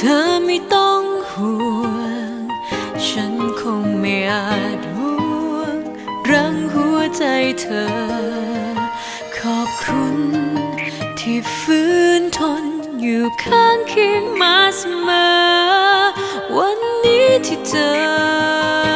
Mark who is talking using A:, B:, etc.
A: เธอไม่ต้องห่วง ฉันคงไม่อาจห่วง รังหัวใจเธอ ขอบคุณที่ฟื้นทนอยู่ข้างเคียงมาเสมอ วันนี้ที่เจอ